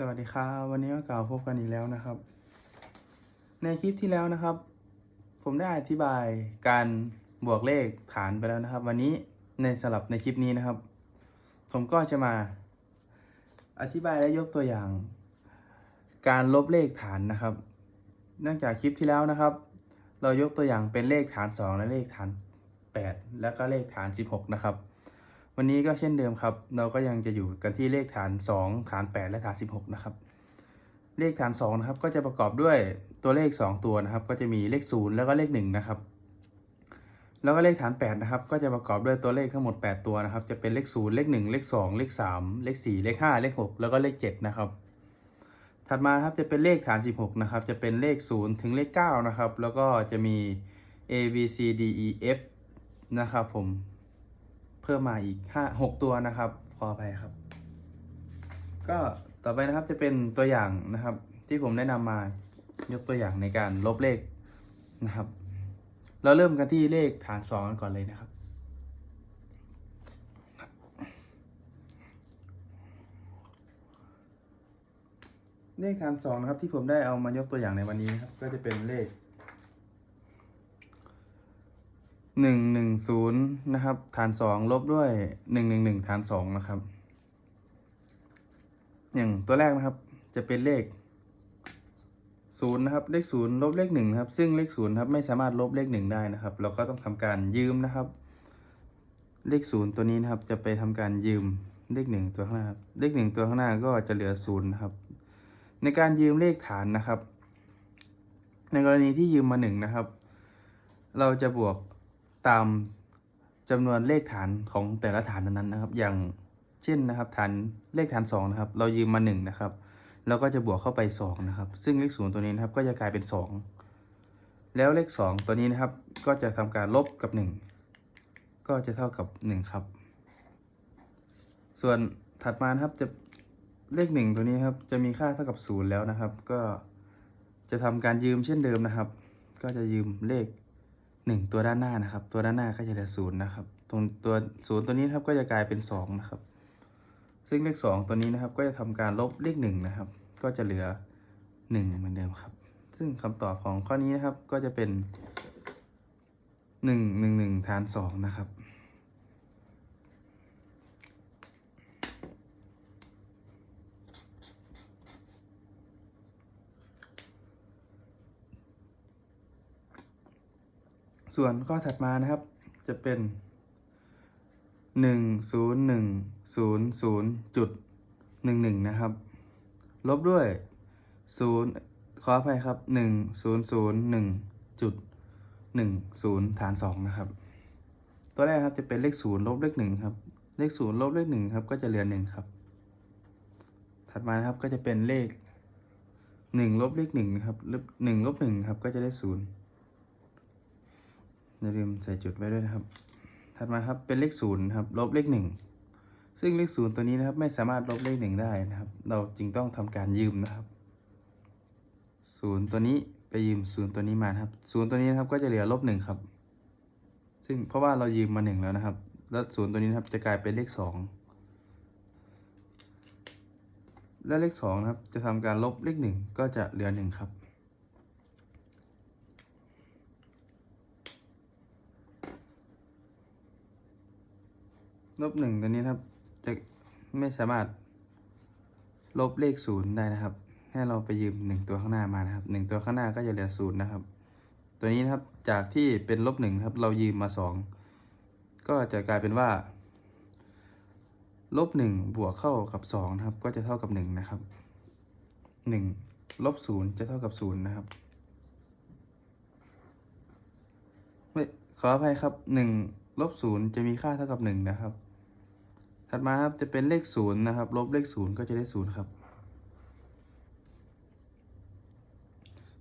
สวัสดีครับวันนี้ก็กล่าวพบกันอีกแล้วนะครับ ในคลิปที่แล้วนะครับ ผมได้อธิบายการบวกเลขฐานไปแล้วนะครับ วันนี้ในสลับในคลิปนี้นะครับ ผมก็จะมา อธิบายและยกตัวอย่าง การลบเลขฐานนะครับ เนื่องจากคลิปที่แล้วนะครับ เรายกตัวอย่างเป็นเลขฐาน 2 และเลขฐาน 8 แล้วก็เลขฐาน 16 นะครับ วันนี้ก็เช่นเดิมครับ เราก็ยังจะอยู่กันที่เลขฐาน 2 ฐาน 8 และฐาน 16 นะครับ เลขฐาน2นะครับก็จะประกอบด้วยตัวเลข 2 ตัวนะครับ ก็จะมีเลข 0 แล้วก็เลข1นะครับแล้วก็เลขฐาน8นะครับก็จะประกอบด้วยตัวเลขทั้งหมด 8 ตัวนะครับ จะเป็นเลข 0 เลข 1 เลข 2 เลข 3 เลข 4 เลข 5 เลข 6 แล้วก็เลข 7 นะครับ ถัดมาครับจะเป็นเลขฐาน 16 นะครับ จะเป็นเลข 0 ถึงเลข 9 นะครับ แล้วก็จะมี a b c d e f นะครับผม พิ่มมาอีกห้าหกตัวนะครับขออภัยครับ ก็ต่อไปนะครับจะเป็นตัวอย่างนะครับ ที่ผมได้นำมายกตัวอย่างในการลบเลขนะครับ เราเริ่มกันที่เลขฐานสองกันก่อนเลยนะครับเลขฐานสองนะครับที่ผมได้เอามายกตัวอย่างในวันนี้นะครับ ก็จะเป็นเลข หนึ่งหนึ่งศูนย์นะครับ ฐานสองลบด้วยหนึ่งหนึ่งหนึ่งฐานสองนะครับ อย่างตัวแรกนะครับ จะเป็นเลขศูนย์นะครับ เลขศูนย์ลบเลขหนึ่งครับ ซึ่งเลขศูนย์ครับไม่สามารถลบเลขหนึ่งได้นะครับ เราก็ต้องทำการยืมนะครับ เลขศูนย์ตัวนี้นะครับ จะไปทำการยืมเลขหนึ่งตัวข้างหน้าครับ เลขหนึ่งตัวข้างหน้าก็จะเหลือศูนย์นะครับ ในการยืมเลขฐานนะครับ ในกรณีที่ยืมมาหนึ่งนะครับ เราจะบวก ตามจำนวนเลขฐานของแต่ละฐานนั้นนะครับ อย่างเช่นนะครับฐานเลขฐานสองนะครับเรายืมมาหนึ่งนะครับเราก็จะบวกเข้าไปสองนะครับซึ่งเลขศูนย์ตัวนี้นะครับก็จะกลายเป็นสองแล้วเลขสองตัวนี้นะครับก็จะทำการลบกับหนึ่งก็จะเท่ากับหนึ่งครับ ส่วนถัดมานะครับจะเลขหนึ่งตัวนี้ครับจะมีค่าเท่ากับศูนย์แล้วนะครับ ก็จะทำการยืมเช่นเดิมนะครับ ก็จะยืมเลข หนึ่งตัวด้านหน้านะครับ ตัวด้านหน้าก็จะเหลือศูนย์นะครับ ตรงตัวศูนย์ตัวนี้ครับก็จะกลายเป็นสองนะครับ ซึ่งเลขสองตัวนี้นะครับ ก็จะทำการลบเลขหนึ่งนะครับ ก็จะเหลือหนึ่งเหมือนเดิมครับ ซึ่งคำตอบของข้อนี้นะครับก็จะเป็นหนึ่งหนึ่งหนึ่งฐานสองนะครับ ส่วนข้อถัดมานะครับ จะเป็นหนึ่งศูนย์หนึ่งศูนย์ศูนย์จุดหนึ่งหนึ่งนะครับ ลบด้วยศูนย์ขออภัยครับหนึ่งศูนย์ศูนย์หนึ่งจุดหนึ่งศูนย์ฐานสองนะครับ ตัวแรกครับจะเป็นเลขศูนย์ลบเลขหนึ่งครับ เลขศูนย์ลบเลขหนึ่งครับก็จะเหลือหนึ่งครับ ถัดมานะครับก็จะเป็นเลขหนึ่งลบเลขหนึ่งครับลบหนึ่งลบหนึ่งครับก็จะได้ศูนย์ อย่าลืมใส่จุดไว้ด้วยนะครับ ถัดมาครับเป็นเลขศูนย์ครับลบเลขหนึ่งซึ่งเลขศูนย์ตัวนี้นะครับไม่สามารถลบเลขหนึ่งได้นะครับ เราจึงต้องทำการยืมนะครับศูนย์ตัวนี้ไปยืมศูนย์ตัวนี้มาครับศูนย์ตัวนี้นะครับก็จะเหลือลบหนึ่งครับ ซึ่งเพราะว่าเรายืมมาหนึ่งแล้วนะครับ แล้วศูนย์ตัวนี้นะครับจะกลายเป็นเลขสองและเลขสองนะครับจะทำการลบเลขหนึ่งก็จะเหลือหนึ่งครับ ลบหนึ่งตัวนี้นะครับ จะไม่สามารถลบเลขศูนย์ได้นะครับ ให้เราไปยืมหนึ่งตัวข้างหน้ามานะครับหนึ่งตัวข้างหน้าก็จะเหลือศูนย์นะครับ ตัวนี้นะครับจากที่เป็นลบหนึ่งครับ เรายืมมาสองก็จะกลายเป็นว่าลบหนึ่งบวกเข้ากับสองนะครับ ก็จะเท่ากับหนึ่งนะครับหนึ่งลบศูนย์จะเท่ากับศูนย์นะครับไม่ขออภัยครับหนึ่งลบศูนย์จะมีค่าเท่ากับหนึ่งนะครับ ถัดมาครับจะเป็นเลขศูนย์นะครับ ลบเลขศูนย์ก็จะได้ศูนย์ครับ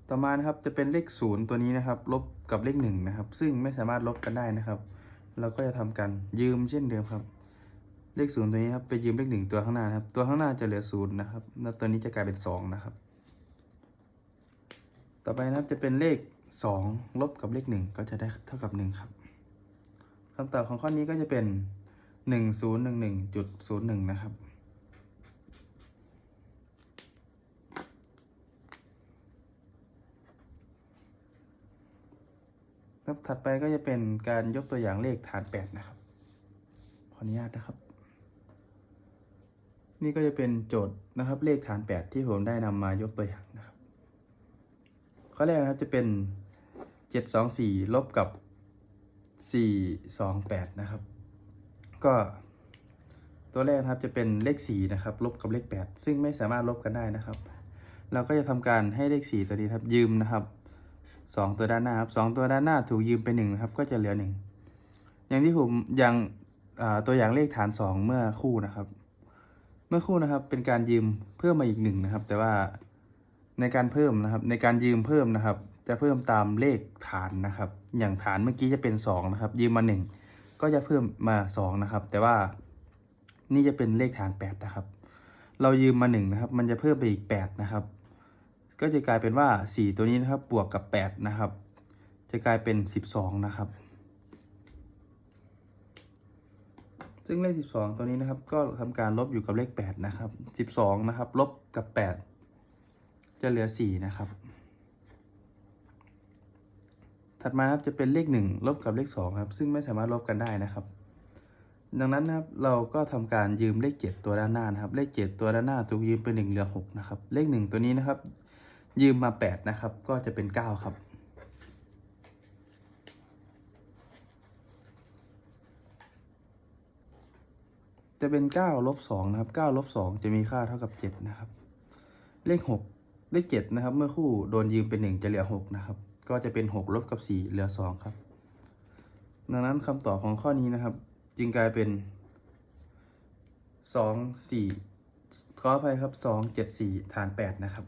ต่อมานะครับจะเป็นเลขศูนย์ตัวนี้นะครับ ลบกับเลขหนึ่งนะครับ ซึ่งไม่สามารถลบกันได้นะครับ เราก็จะทำการยืมเช่นเดิมครับ เลขศูนย์ตัวนี้ครับไปยืมเลขหนึ่งตัวข้างหน้านะครับ ตัวข้างหน้าจะเหลือศูนย์นะครับ แล้วตัวนี้จะกลายเป็นสองนะครับ ต่อไปนะครับจะเป็นเลขสองลบกับเลขหนึ่งก็จะได้เท่ากับหนึ่งครับคำตอบของข้อนี้ก็จะเป็น หนึ่งศูนย์หนึ่งหนึ่งจุดศูนย์หนึ่งนะครับ แล้วถัดไปก็จะเป็นการยกตัวอย่างเลขฐานแปดนะครับ ขออนุญาตนะครับ นี่ก็จะเป็นโจทย์นะครับเลขฐานแปดที่ผมได้นำมายกตัวอย่างนะครับ ข้อแรกนะครับจะเป็นเจ็ดสองสี่ลบกับสี่สองแปดนะครับ ก็ตัวแรกครับจะเป็นเลขสี่นะครับลบกับเลขแปดซึ่งไม่สามารถลบกันได้นะครับ เราก็จะทำการให้เลขสี่ตัวนี้ครับยืมนะครับสองตัวด้านหน้าครับสองตัวด้านหน้าถูกยืมไปหนึ่งนะครับก็จะเหลือหนึ่งอย่างที่ผมอย่างตัวอย่างเลขฐานสองเมื่อคู่นะครับ เมื่อคู่นะครับเป็นการยืมเพิ่มมาอีกหนึ่งนะครับ แต่ว่าในการเพิ่มนะครับในการยืมเพิ่มนะครับ จะเพิ่มตามเลขฐานนะครับ อย่างฐานเมื่อกี้จะเป็นสองนะครับยืมมาหนึ่ง ก็จะเพิ่มมาสองนะครับ แต่ว่านี่จะเป็นเลขฐานแปดนะครับ เรายืมมาหนึ่งนะครับ มันจะเพิ่มไปอีกแปดนะครับ ก็จะกลายเป็นว่าสี่ตัวนี้นะครับ บวกกับแปดนะครับ จะกลายเป็นสิบสองนะครับ ซึ่งเลข 12 ตัวนี้นะครับ ก็ทำการลบอยู่กับเลข 8 นะครับ 12 นะครับ ลบกับ 8 จะเหลือ 4 นะครับ ถัดมาครับจะเป็นเลข 1 ลบกับเลข2ครับ ซึ่งไม่สามารถลบกันได้นะครับ ดังนั้นนะครับเราก็ทำการยืมเลข 7 ตัวด้านหน้านะครับ เลข 7 ตัวด้านหน้าถูกยืมเป็น1เหลือ6นะครับ เลข 1 ตัวนี้นะครับ ยืมมา 8 นะครับ ก็จะเป็น 9 ครับจะเป็น9ลบ2นะครับ9ลบ2จะมีค่าเท่ากับ 7 นะครับ เลข 6 เลข 7 นะครับ เมื่อคู่โดนยืมเป็น 1 จะเหลือ 6 นะครับ ก็จะเป็น 6 ลบกับ 4 เหลือ 2 ครับ ดังนั้นคำตอบของข้อนี้นะครับ จึงกลายเป็น 2 4 ขออภัยครับ 2 7 4 ฐาน 8 นะครับ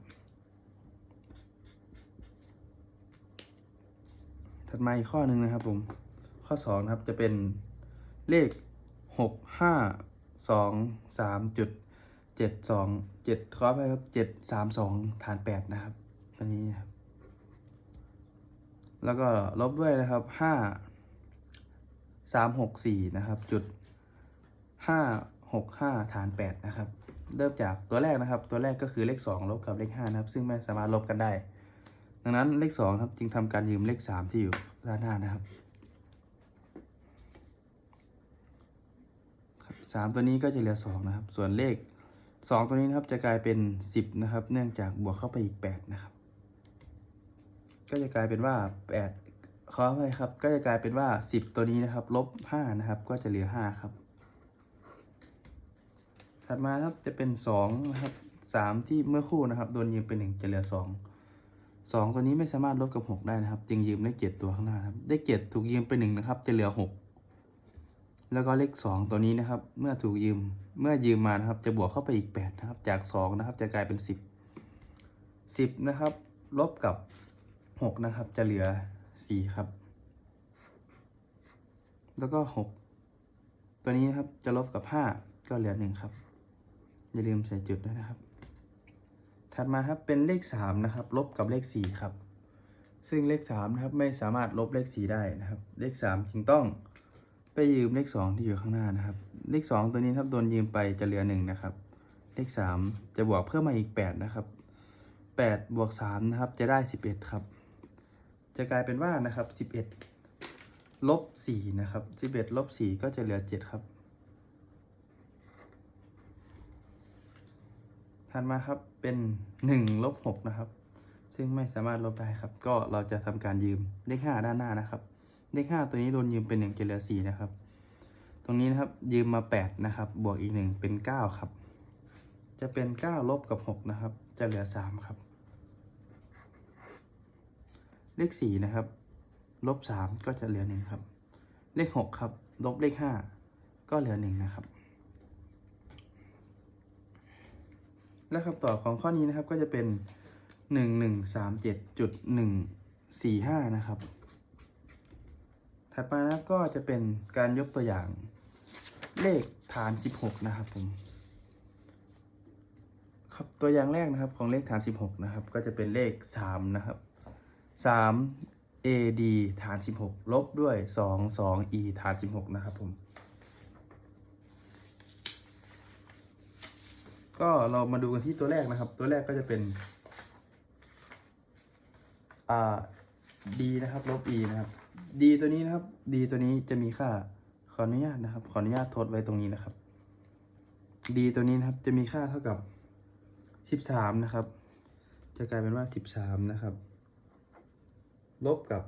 ถัดมาอีกข้อหนึ่งนะครับผม ข้อ 2 นะครับ จะเป็นเลข 6 5สองสามจุดเจ็ดสองเจ็ดขอไปครับเจ็ดสามสองฐานแปดนะครับตัวนี้ครับ แล้วก็ลบด้วยนะครับห้าสามหกสี่นะครับจุดห้าหกห้าฐานแปดนะครับ เริ่มจากตัวแรกนะครับ ตัวแรกก็คือเลขสองลบกับเลขห้านะครับ ซึ่งไม่สามารถลบกันได้ ดังนั้นเลขสองครับจึงทำการยืมเลขสามที่อยู่ด้านหน้านะครับสามตัวนี้ก็จะเหลือสองนะครับ ส่วนเลขสองตัวนี้นะครับจะกลายเป็นสิบนะครับ เนื่องจากบวกเข้าไปอีกแปดนะครับ ก็จะกลายเป็นว่าแปดขอไปครับ ก็จะกลายเป็นว่าสิบตัวนี้นะครับ ลบห้านะครับ ก็จะเหลือห้าครับ ถัดมาครับจะเป็นสองนะครับสามที่เมื่อคู่นะครับโดนยืมเป็นหนึ่งจะเหลือสองสองตัวนี้ไม่สามารถลบกับหกได้นะครับ จึงยืมเลขเจ็ดตัวข้างหน้าครับ ได้เจ็ดถูกยืมไปหนึ่งนะครับ จะเหลือหกแล้วก็เลขสองตัวนี้นะครับ เมื่อถูกยืมเมื่อยืมมานะครับ จะบวกเข้าไปอีกแปดนะครับ จากสองนะครับ จะกลายเป็นสิบสิบนะครับ ลบกับ หกนะครับ จะเหลือสี่ครับ แล้วก็หกตัวนี้นะครับจะลบกับห้าก็เหลือหนึ่งครับ อย่าลืมใส่จุดด้วยนะครับ ถัดมาครับเป็นเลขสามนะครับ ลบกับเลขสี่ครับ ซึ่งเลขสามนะครับไม่สามารถลบเลขสี่ได้นะครับ เลขสามจึงต้องไปยืมเลขสองที่อยู่ข้างหน้านะครับ เลขสองตัวนี้ครับโดนยืมไปจะเหลือหนึ่งนะครับ เลขสามจะบวกเพิ่มมาอีกแปดนะครับแปดบวกสามนะครับ จะได้สิบเอ็ดครับ จะกลายเป็นว่านะครับสิบเอ็ดลบสี่นะครับสิบเอ็ดลบสี่ก็จะเหลือเจ็ดครับถัดมาครับเป็นหนึ่งลบหกนะครับ ซึ่งไม่สามารถลบได้ครับ ก็เราจะทำการยืมเลขห้าด้านหน้านะครับเลขห้าตัวนี้โดนยืมเป็นหนึ่งจะเหลือสี่นะครับ ตรงนี้นะครับยืมมาแปดนะครับ บวกอีกหนึ่งเป็นเก้าครับ จะเป็นเก้าลบกับหกนะครับ จะเหลือสามครับ เลขสี่นะครับ ลบสามก็จะเหลือหนึ่งครับ เลขหกครับ ลบเลขห้าก็เหลือหนึ่งนะครับ และคำตอบของข้อนี้นะครับก็จะเป็นหนึ่งหนึ่งสามเจ็ดจุดหนึ่งสี่ห้านะครับ ถัดมานะครับก็จะเป็นการยกตัวอย่างเลขฐาน16นะครับผมครับตัวอย่างแรกนะครับของเลขฐาน 16 นะครับ ก็จะเป็นเลข 3 นะครับ 3 AD ฐาน 16 ลบด้วย 2 2 E ฐาน 16 นะครับผม ก็เรามาดูกันที่ตัวแรกนะครับ ตัวแรกก็จะเป็นอ่า D นะครับ ลบ E นะครับ d ตัวนี้นะครับ d ตัวนี้จะมีค่า ขออนุญาตนะครับ ขออนุญาตทดไว้ตรงนี้นะครับ d ตัวนี้นะครับ จะมีค่าเท่ากับสิบสามนะครับ จะกลายเป็นว่าสิบสามนะครับ ลบกับ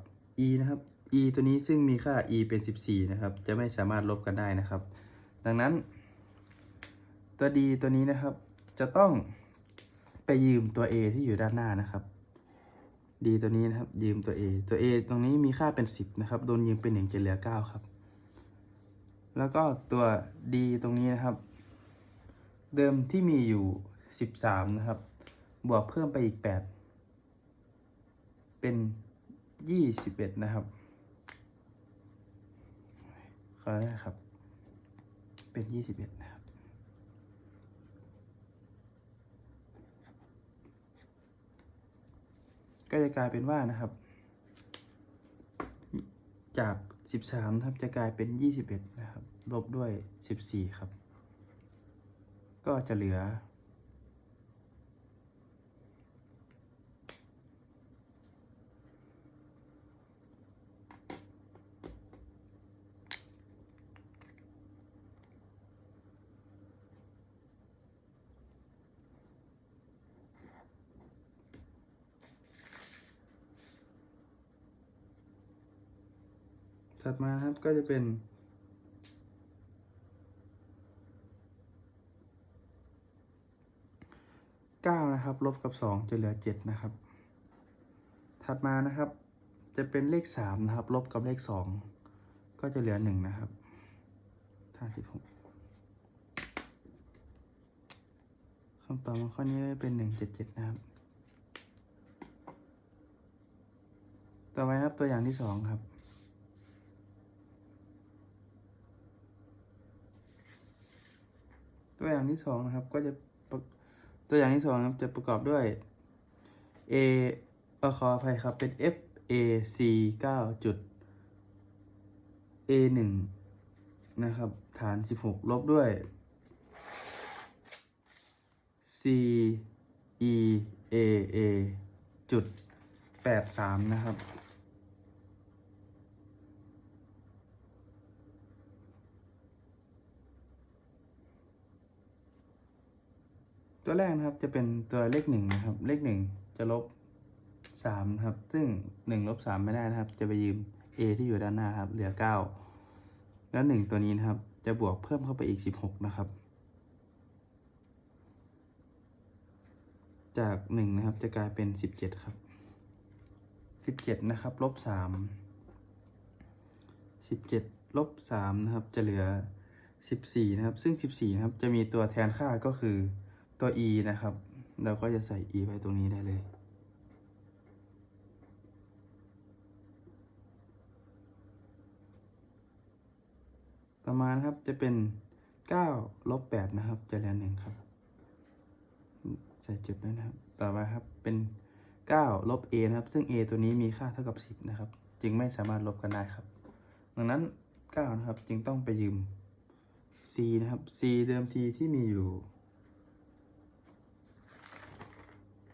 e นะครับ e ตัวนี้ซึ่งมีค่า e เป็นสิบสี่นะครับ จะไม่สามารถลบกันได้นะครับ ดังนั้น ตัว d ตัวนี้นะครับ จะต้องไปยืมตัว a ที่อยู่ด้านหน้านะครับ d ตัวนี้นะครับ ยืมตัว a ตัว a ตรงนี้มีค่าเป็นสิบนะครับ โดนยืมเป็นหนึ่งจะเหลือเก้าครับ แล้วก็ตัว d ตรงนี้นะครับ เดิมที่มีอยู่สิบสามนะครับ บวกเพิ่มไปอีกแปดเป็น ยี่สิบเอ็ดนะครับขอได้ครับ เป็นยี่สิบเอ็ดนะครับ ก็จะกลายเป็นว่านะครับ จากสิบสามครับจะกลายเป็นยี่สิบเอ็ดนะครับ ลบด้วยสิบสี่ครับ ก็จะเหลือ ถัด มาครับก็จะเป็นเก้านะครับ ลบกับสองจะเหลือเจ็ดนะครับ ถัดมานะครับ จะเป็นเลขสามนะครับ ลบกับเลขสองก็จะเหลือหนึ่งนะครับห้าสิบหกคำตอบของข้อนี้เป็นหนึ่งเจ็ดเจ็ดนะครับ ต่อไปนะครับตัวอย่างที่สองครับ ตัวอย่างที่สองนะครับก็จะประตัวอย่างที่สองนะครับจะประกอบด้วย a เออขออภัยครับเป็น f a c 9จุด a 1นะครับ ฐาน 16 ลบด้วย c e a a จุด 83 นะครับ ตัวแรกนะครับจะเป็นตัวเลขหนึ่งนะครับ เลขหนึ่งจะลบสามครับ ซึ่งหนึ่งลบสามไม่ได้นะครับ จะไปยืม a ที่อยู่ด้านหน้าครับ เหลือเก้าแล้วหนึ่งตัวนี้นะครับ จะบวกเพิ่มเข้าไปอีกสิบหกนะครับ จากหนึ่งนะครับจะกลายเป็นสิบเจ็ดครับสิบเจ็ดนะครับลบสามสิบเจ็ดลบสามนะครับจะเหลือสิบสี่นะครับ ซึ่งสิบสี่นะครับจะมีตัวแทนค่าก็คือ ตัว e นะครับ เราก็จะใส่ e ไว้ตรงนี้ได้เลย ต่อมานะครับจะเป็น9ลบ8นะครับ จะเหลือหนึ่งครับ ใส่จุดด้วยนะครับ ต่อมาครับเป็น9ลบ a นะครับ ซึ่ง a ตัวนี้มีค่าเท่ากับ 10 นะครับ จึงไม่สามารถลบกันได้ครับ ดังนั้น 9 นะครับ จึงต้องไปยืม c นะครับ c เดิมทีที่มีอยู่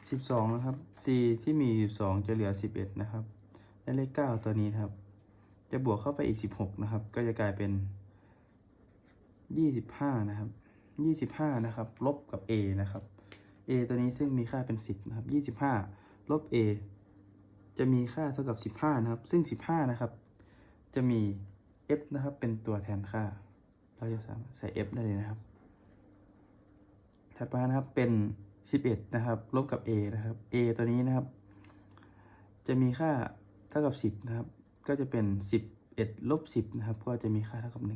สิบสองนะครับ c ที่มีอยู่สองจะเหลือสิบเอ็ดนะครับและเลขเก้าตัวนี้นครับ จะบวกเข้าไปอีกสิบหกนะครับ ก็จะกลายเป็นยี่สิบห้านะครับยี่สิบห้านะครับ ลบกับ a นะครับ a ตัวนี้ซึ่งมีค่าเป็นสิบนะครับยี่สิบห้าลบ a จะมีค่าเท่ากับสิบห้านะครับ ซึ่งสิบห้านะครับ จะมี f นะครับ เป็นตัวแทนค่า เราจะสามารถใส่ f ได้เลยนะครับ ถัดมานะครับเป็น 11 นะครับ ลบกับ a นะครับ a ตัวนี้นะครับ จะมีค่าเท่ากับ 10 นะครับ ก็จะเป็น 11ลบ10 นะครับ ก็จะมีค่าเท่ากับ 1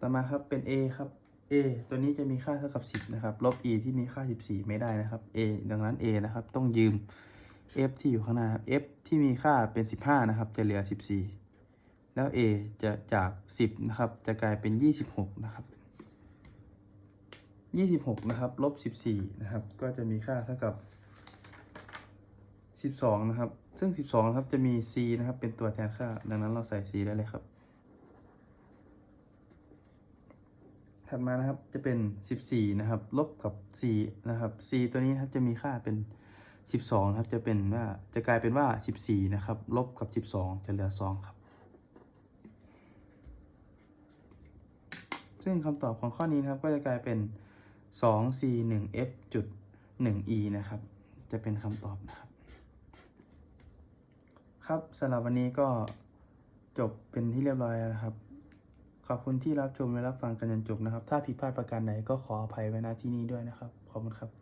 ต่อมาครับเป็น a ครับ a ตัวนี้จะมีค่าเท่ากับ 10 นะครับ ลบ e ที่มีค่า 14 ไม่ได้นะครับ a ดังนั้น a นะครับ ต้องยืม f ที่อยู่ข้างหน้าครับ f ที่มีค่าเป็น 15 นะครับ จะเหลือ 14 แล้ว a จะจาก 10 นะครับ จะกลายเป็น 26 นะครับ ยี่สิบหกนะครับ ลบสิบสี่นะครับ ก็จะมีค่าเท่ากับสิบสองนะครับ ซึ่งสิบสองนะครับ จะมี c นะครับ เป็นตัวแทนค่า ดังนั้นเราใส่ c ได้เลยครับ ถัดมานะครับ จะเป็นสิบสี่นะครับ ลบกับ c นะครับ c ตัวนี้นะครับ จะมีค่าเป็นสิบสองครับ จะเป็นว่า จะกลายเป็นว่าสิบสี่นะครับ ลบกับสิบสองจะเหลือสองครับซึ่งคำตอบของข้อนี้นะครับก็จะกลายเป็น สอง c หนึ่ง f จุดหนึ่ง e นะครับ จะเป็นคำตอบนะครับ ครับสำหรับวันนี้ก็จบเป็นที่เรียบร้อยแล้วนะครับ ขอบคุณที่รับชมและรับฟังกันจนจบนะครับ ถ้าผิดพลาดประการใดก็ขออภัยไว้ณที่นี้ด้วยนะครับ ขอบคุณครับ